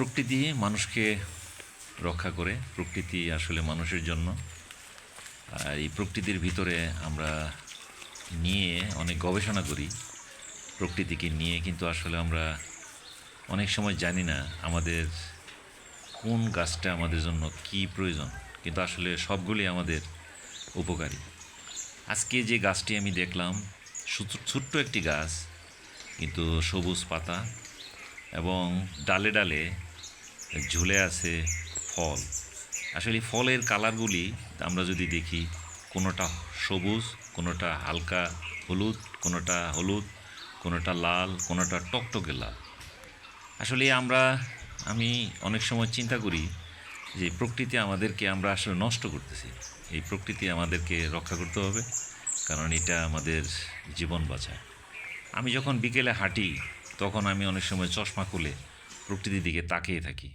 প্রকৃতি মানুষকে রক্ষা করে, প্রকৃতি আসলে মানুষের জন্য। আর এই প্রকৃতির ভিতরে আমরা নিয়ে অনেক গবেষণা করি। প্রকৃতিকে নিয়ে কিন্তু আসলে আমরা অনেক সময় জানি না আমাদের কোন গাছটা আমাদের জন্য কি প্রয়োজন, কিন্তু আসলে সবগুলি আমাদের উপকারী। আজকে যে গাছটি আমি দেখলাম ছোট্ট একটি গাছ, কিন্তু সবুজ পাতা এবং ডালে ডালে ঝুলে আছে ফল। আসলে ফলের কালারগুলি আমরা যদি দেখি, কোনোটা সবুজ, কোনোটা হালকা হলুদ, কোনোটা হলুদ, কোনোটা লাল, কোনোটা টকটকে লাল। আসলে আমরা, আমি অনেক সময় চিন্তা করি যে প্রকৃতি আমাদেরকে আমরা আসলে নষ্ট করতেছি। এই প্রকৃতি আমাদেরকে রক্ষা করতে হবে, কারণ এটা আমাদের জীবন বাঁচায়। আমি যখন বিকেলে হাঁটি, তখন আমি অনেক সময় চশমা খুলে প্রকৃতির দিকে তাকিয়ে থাকি।